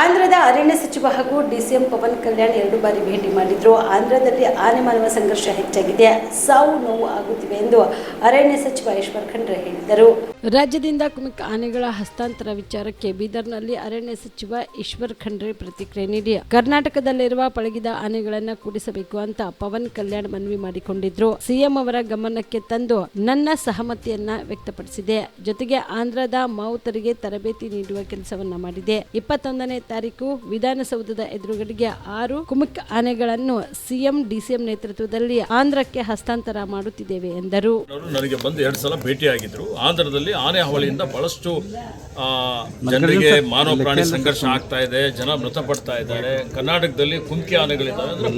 ಆಂಧ್ರದ ಅರಣ್ಯ ಸಚಿವ ಹಾಗೂ ಡಿಸಿಎಂ ಪವನ್ ಕಲ್ಯಾಣ್ ಎರಡು ಬಾರಿ ಭೇಟಿ ಮಾಡಿದ್ರು. ಆಂಧ್ರದಲ್ಲಿ ಆನೆ ಮಾನವ ಸಂಘರ್ಷ ಹೆಚ್ಚಾಗಿದೆ. ಸಾವು ನೋವು ಆಗುತ್ತಿವೆ ಎಂದು ಅರಣ್ಯ ಸಚಿವ ಈಶ್ವರ್ ಖಂಡ್ರೆ ಹೇಳಿದರು. ರಾಜ್ಯದಿಂದ ಕುಮಿಕ್ ಆನೆಗಳ ಹಸ್ತಾಂತರ ವಿಚಾರಕ್ಕೆ ಬೀದರ್ನಲ್ಲಿ ಅರಣ್ಯ ಸಚಿವ ಈಶ್ವರ್ ಖಂಡ್ರೆ ಪ್ರತಿಕ್ರಿಯೆ ನೀಡಿ, ಕರ್ನಾಟಕದಲ್ಲಿರುವ ಪಳಗಿದ ಆನೆಗಳನ್ನು ಕೂಡಿಸಬೇಕು ಅಂತ ಪವನ್ ಕಲ್ಯಾಣ್ ಮನವಿ ಮಾಡಿಕೊಂಡಿದ್ರು. ಸಿಎಂ ಅವರ ಗಮನಕ್ಕೆ ತಂದು ನನ್ನ ಸಹಮತಿಯನ್ನ ವ್ಯಕ್ತಪಡಿಸಿದೆ. ಜೊತೆಗೆ ಆಂಧ್ರದ ಮಾವುತರಿಗೆ ತರಬೇತಿ ನೀಡುವ ಕೆಲಸವನ್ನ ಮಾಡಿದೆ. ಇಪ್ಪತ್ತೊಂದನೇ ತಾರೀಕು ವಿಧಾನಸೌಧದ ಎದುರುಗಡೆಗೆ ಆರು ಕುಮಕ್ ಆನೆಗಳನ್ನು ಸಿಎಂ, ಡಿಸಿಎಂ ನೇತೃತ್ವದಲ್ಲಿ ಆಂಧ್ರಕ್ಕೆ ಹಸ್ತಾಂತರ ಮಾಡುತ್ತಿದ್ದೇವೆ ಎಂದರು. ನನಗೆ ಬಂದು ಎರಡು ಸಲ ಭೇಟಿಯಾಗಿದ್ದರು ಆಂಧ್ರದಲ್ಲಿ ಆನೆ ಹಾವಳಿಯಿಂದ ಬಹಳಷ್ಟು ಜನರಿಗೆ ಮಾನವ ಪ್ರಾಣಿ ಸಂಘರ್ಷ ಆಗ್ತಾ ಇದೆ, ಜನ ಮೃತಪಡ್ತಾ ಇದ್ದಾರೆ. ಕರ್ನಾಟಕದಲ್ಲಿ ಕುಂಕಿ ಆನೆಗಳಿದ್ದಾವೆ ಅಂದ್ರೆ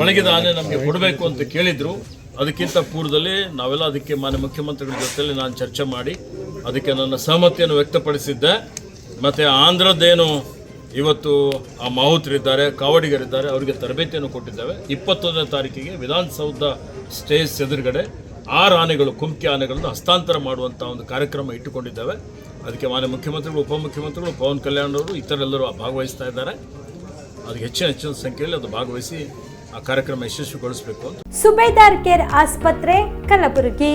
ಪಳಗಿದ ಆನೆ ನಮಗೆ ಕೊಡಬೇಕು ಅಂತ ಕೇಳಿದ್ರು. ಅದಕ್ಕಿಂತ ಪೂರ್ವದಲ್ಲಿ ನಾವೆಲ್ಲ ಅದಕ್ಕೆ ಮಾನ್ಯ ಮುಖ್ಯಮಂತ್ರಿಗಳ ಜೊತೆಯಲ್ಲಿ ನಾನು ಚರ್ಚೆ ಮಾಡಿ ಅದಕ್ಕೆ ನನ್ನ ಸಹಮತಿಯನ್ನು ವ್ಯಕ್ತಪಡಿಸಿದ್ದೆ. ಮತ್ತು ಆಂಧ್ರದ್ದೇನು ಇವತ್ತು ಆ ಮಾಹುತರಿದ್ದಾರೆ ಕಾವಡಿಗರಿದ್ದಾರೆ, ಅವರಿಗೆ ತರಬೇತಿಯನ್ನು ಕೊಟ್ಟಿದ್ದಾವೆ. ಇಪ್ಪತ್ತೊಂದನೇ ತಾರೀಕಿಗೆ ವಿಧಾನಸೌಧ ಸ್ಟೇಜ್ ಎದುರುಗಡೆ ಆರು ಆನೆಗಳು ಕುಮ್ಕಿ ಆನೆಗಳನ್ನು ಹಸ್ತಾಂತರ ಮಾಡುವಂಥ ಒಂದು ಕಾರ್ಯಕ್ರಮ ಇಟ್ಟುಕೊಂಡಿದ್ದಾವೆ. ಅದಕ್ಕೆ ಮಾನ್ಯ ಮುಖ್ಯಮಂತ್ರಿಗಳು, ಉಪಮುಖ್ಯಮಂತ್ರಿಗಳು, ಪವನ್ ಕಲ್ಯಾಣ್ ಅವರು ಇತರೆಲ್ಲರೂ ಭಾಗವಹಿಸ್ತಾ ಇದ್ದಾರೆ. ಅದಕ್ಕೆ ಹೆಚ್ಚಿನ ಹೆಚ್ಚಿನ ಸಂಖ್ಯೆಯಲ್ಲಿ ಅದು ಭಾಗವಹಿಸಿ ಆ ಕಾರ್ಯಕ್ರಮ ಯಶಸ್ವಿಗೊಳಿಸಬೇಕು ಸುಬೇದಾರ್ ಕೇರ್ ಆಸ್ಪತ್ರೆ, ಕಲಬುರಗಿ.